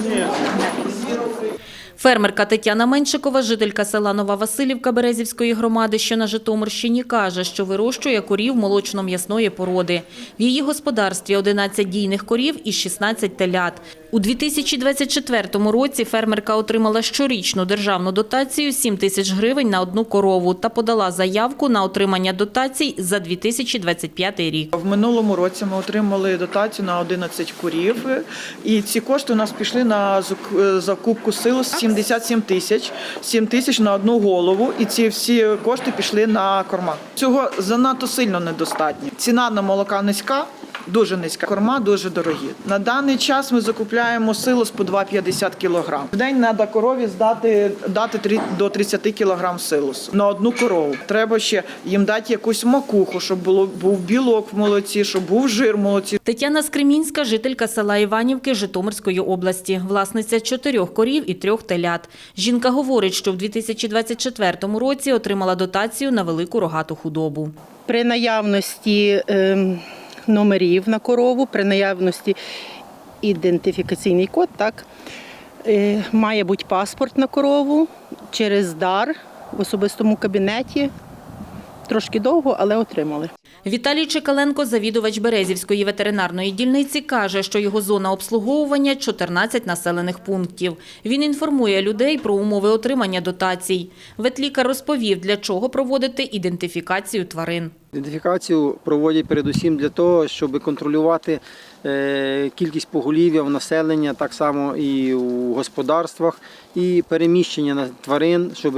Ні. Фермерка Тетяна Меншикова, жителька села Нова Василівка Березівської громади, що на Житомирщині, каже, що вирощує корів молочно-м'ясної породи. В її господарстві 11 дійних корів і 16 телят. У 2024 році фермерка отримала щорічну державну дотацію 7 тисяч гривень на одну корову та подала заявку на отримання дотацій за 2025 рік. В минулому році ми отримали дотацію на 11 курів, і ці кошти у нас пішли на зак- закупку сил 77 тисяч, 7 тисяч на одну голову, і ці всі кошти пішли на корма. Цього занадто сильно недостатньо. Ціна на молока низька. Дуже низька корма, дуже дорогі. На даний час ми закупляємо силос по 2,50 кг. В день треба корові здати дати три- до 30 кг силосу на одну корову. Треба ще їм дати якусь макуху, щоб було був білок в молоці, щоб був жир в молоці. Тетяна Скремінська, жителька села Іванівки Житомирської області, власниця чотирьох корів і трьох телят. Жінка говорить, що в 2024 році отримала дотацію на велику рогату худобу. При наявності ем, номерів на корову, при наявності ідентифікаційний код, так, е, має бути паспорт на корову через дар в особистому кабінеті. Трошки довго, але отримали. Віталій Чекаленко, завідувач Березівської ветеринарної дільниці, каже, що його зона обслуговування – 14 населених пунктів. Він інформує людей про умови отримання дотацій. Ветлікар розповів, для чого проводити ідентифікацію тварин. Ідентифікацію проводять передусім для того, щоб контролювати е, кількість поголів'я в населення, так само і у господарствах, і переміщення тварин, щоб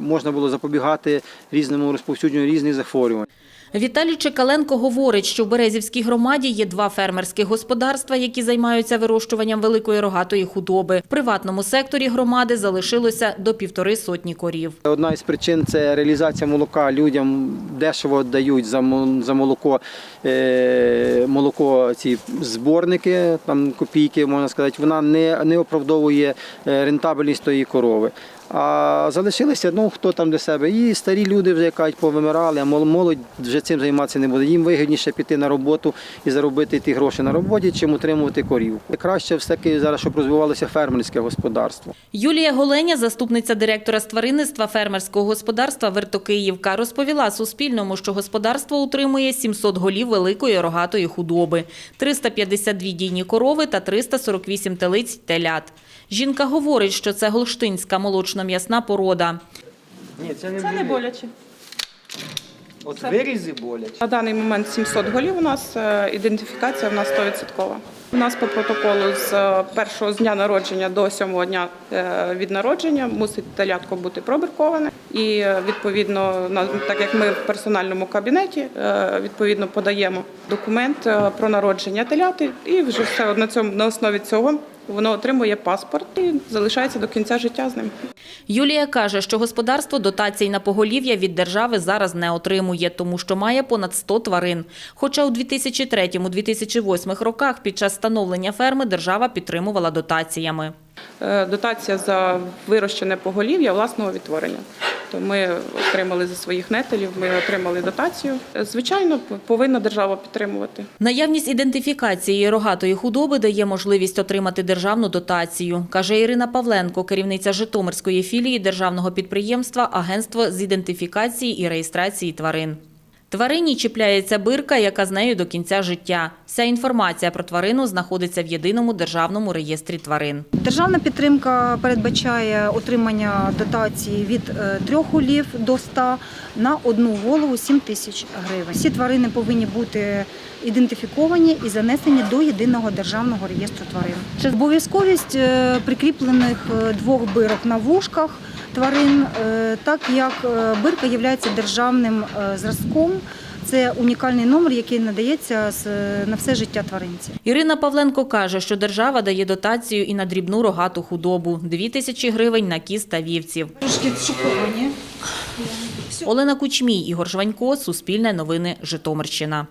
можна було запобігати різному розповсюдженню різних захворювань. Віталій Чекаленко говорить, що в Березівській громаді є два фермерські господарства, які займаються вирощуванням великої рогатої худоби. В приватному секторі громади залишилося до півтори сотні корів. Одна із причин це реалізація молока. Людям дешево дають за молоко е, молоко ці зборники, там копійки, можна сказати, вона не, оправдовує е, рентабельність тої корови. А залишилися, ну хто там для себе. І старі люди вже кажуть, повимирали, а молодь вже цим займатися не буде. Їм вигідніше піти на роботу і заробити ті гроші на роботі, чим утримувати корів. Краще все-таки зараз, щоб розвивалося фермерське господарство. Юлія Голеня, заступниця директора з тваринництва фермерського господарства Вертокиївка, розповіла Суспільному, що господарство утримує 700 голів великої рогатої худоби, 352 дійні корови та 348 телиць телят. Жінка говорить, що це голштинська молочно-м'ясна порода. Ні, це не, Це не боляче. От вирізи болять. На даний момент 700 голів у нас, е, ідентифікація в нас 100%. У нас по протоколу з е, першого дня народження до сьомого дня е, від народження мусить телятко бути пробірковане. І е, відповідно, так як ми в персональному кабінеті, відповідно подаємо документ про народження теляти, і вже все на цьому на основі цього воно отримує паспорт і залишається до кінця життя з ним. Юлія каже, що господарство дотацій на поголів'я від держави зараз не отримує, тому що має понад 100 тварин. Хоча у 2003-2008 роках під час становлення ферми держава підтримувала дотаціями. Е, дотація за вирощене поголів'я власного відтворення. То ми отримали за своїх нетелів, ми отримали дотацію. Е, Звичайно, повинна держава підтримувати. Наявність ідентифікації рогатої худоби дає можливість отримати державну дотацію, каже Ірина Павленко, керівниця Житомирської філії державного підприємства Агентство з ідентифікації і реєстрації тварин. Тварині чіпляється бирка, яка з нею до кінця життя. Вся інформація про тварину знаходиться в єдиному державному реєстрі тварин. Державна підтримка передбачає отримання дотації від е, трьох голів до 100 на одну голову 7 тисяч гривень. Всі тварини повинні бути ідентифіковані і занесені до єдиного державного реєстру тварин. Обов'язковість е, прикріплених е, двох бирок на вушках тварин, е, так як е, бирка є державним е, зразком. Це унікальний номер, який надається з- на все життя тваринці. Ірина Павленко каже, що держава дає дотацію і на дрібну рогату худобу – 2 тисячі гривень на кіз та вівців. Трошки шоковані. Олена Кучмій, Ігор Жванько, Суспільне новини, Житомирщина.